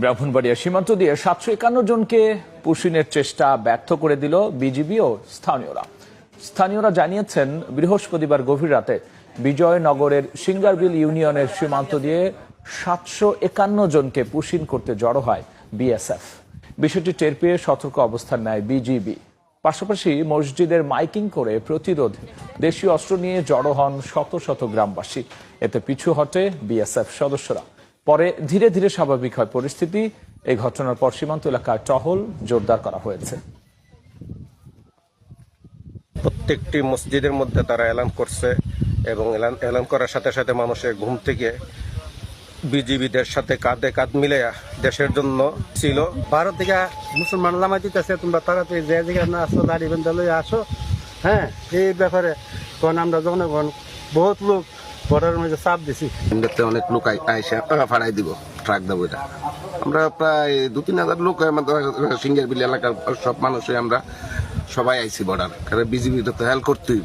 ব্রাহ্মণবাড়িয়া সীমান্ত দিয়ে সাতশো একান্ন জনকে পুষিনের চেষ্টা ব্যর্থ করে দিল বিজিবি ও স্থানীয়রা। স্থানীয়রা জানিয়েছেন, বৃহস্পতিবার গভীর রাতে বিজয়নগরের সিঙ্গারবিল ইউনিয়নের সীমান্ত দিয়ে সাতশো একান্ন জনকে পুষিন করতে জড়ো হয় বিএসএফ। বিষয়টি টের পেয়ে সতর্ক অবস্থান নেয় বিজিবি। পাশাপাশি মসজিদের মাইকিং করে প্রতিরোধ, দেশীয় অস্ত্র নিয়ে জড়ো হন শত শত গ্রামবাসী। এতে পিছু হটে বিএসএফ সদস্যরা। পরে ধীরে ধীরে স্বাভাবিক হয় পরিস্থিতি। এই ঘটনার পর সীমান্ত এলাকায় টহল জোরদার করা হয়েছে। প্রত্যেকটি মসজিদের মধ্যে তারা এলান করছে এবং এলান এলান করার সাথে সাথে মানুষের ঘুম থেকে বিজিবিদের সাথে কাঁধে কাঁধ মিলে দেশের জন্য ছিল। ভারত থেকে মুসলমান লামাই দিতেছে তোমরা তাড়াতাড়ি যে জায়গায় না আসো দাঁড়িয়ে বেঁধে আসো। হ্যাঁ এই ব্যাপারে তখন আমরা জনগণ বহুত লোক বর্ডারের মধ্যে চাপ দিছি। ইন্ডিয়াতে অনেক লোক আই- আইসা ফাড়াই দিব, ট্রাক দেবো এটা। আমরা প্রায় দু তিন হাজার লোক আমাদের সিঙ্গার বিল এলাকার সব মানুষই আমরা সবাই আইসি বর্ডার। কারণ বিজিবি তো হেল্প করতেই